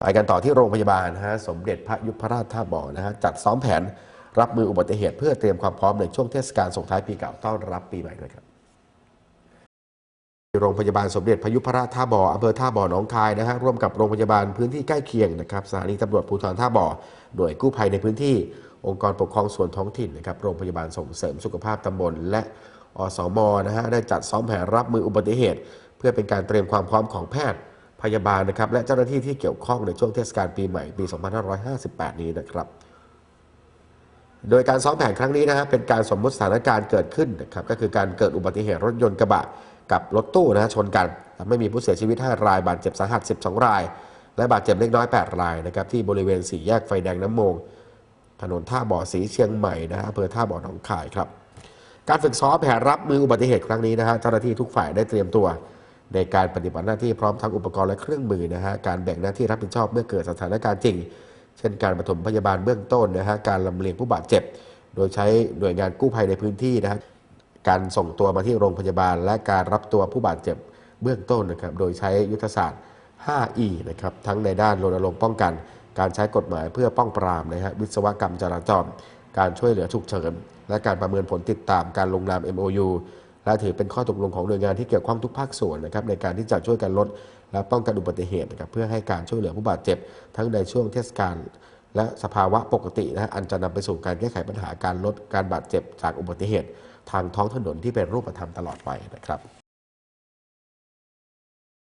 ไปกันต่อที่โรงพยาบาลนะฮะสมเด็จพระยุพราชท่าบ่อนะฮะจัดซ้อมแผนรับมืออุบัติเหตุเพื่อเตรียมความพร้อมในช่วงเทศกาลส่งท้ายปีเก่าต้อนรับปีใหม่ด้วยครับโรงพยาบาลสมเด็จพระยุพราชท่าบ่ออำเภอท่าบ่อหนองคายนะฮะร่วมกับโรงพยาบาลพื้นที่ใกล้เคียงนะครับสถานีตำรวจภูธรท่าบ่อหน่วยกู้ภัยในพื้นที่ องค์กรปกครองส่วนท้องถิ่นนะครับโรงพยาบาลส่งเสริมสุขภาพตำบล และอสมนะฮะได้จัดซ้อมแผนรับมืออุบัติเหตุ เพื่อเป็นการเตรียมความพร้อมของแพทย์ พยาบาลนะครับ และเจ้าหน้าที่ที่เกี่ยวข้องในช่วงเทศกาลปีใหม่ปี 2558 นี้นะครับ โดยการซ้อมแผนครั้งนี้นะฮะเป็นการสมมุติสถานการณ์เกิดขึ้นนะครับก็คือการเกิดอุบัติเหตุรถยนต์กระบะกับรถตู้นะฮะชนกันทำให้มีผู้เสียชีวิต 5 รายบาดเจ็บสาหัส 12 ราย และบาดเจ็บเล็กน้อย 8 รายนะครับที่บริเวณสี่แยกไฟแดงน้ำมง ถนนท่าบ่อสีเชียงใหม่นะฮะอำเภอท่าบ่อหนองคายครับการฝึกซ้อมแผนรับมืออุบัติเหตุครั้งนี้นะฮะเจ้าหน้าที่ทุกฝ่ายได้เตรียมตัว ในการปฏิบัติหน้าที่พร้อมทั้งอุปกรณ์และเครื่องมือนะฮะการแบ่งหน้าที่รับผิดชอบเมื่อเกิดสถานการณ์จริง เช่นการปฐมพยาบาลเบื้องต้นนะฮะการลำเลียงผู้บาดเจ็บ โดยใช้หน่วยงานกู้ภัยในพื้นที่นะฮะการส่งตัวมาที่โรงพยาบาล และการรับตัวผู้บาดเจ็บเบื้องต้นนะครับโดยใช้ยุทธศาสตร์ 5E นะครับทั้งในด้านรณรงค์ป้องกัน การใช้กฎหมายเพื่อป้องปรามนะฮะวิศวกรรมจราจร การช่วยเหลือฉุกเฉินและการประเมินผลติดตามการลงนาม MOU และถือเป็นข้อตกลงของหน่วยงานที่เกี่ยวข้องทุกภาคส่วนนะครับในการที่จะช่วยกันลด และป้องกันอุบัติเหตุนะครับเพื่อให้การช่วยเหลือผู้บาดเจ็บ ทั้งในช่วงเทศกาลและสภาวะปกตินะฮะอันจะนำไปสู่การแก้ไขปัญหาการลดการบาดเจ็บจากอุบัติเหตุ ทางท้องถนนที่เป็นรูปธรรมตลอดไปนะครับ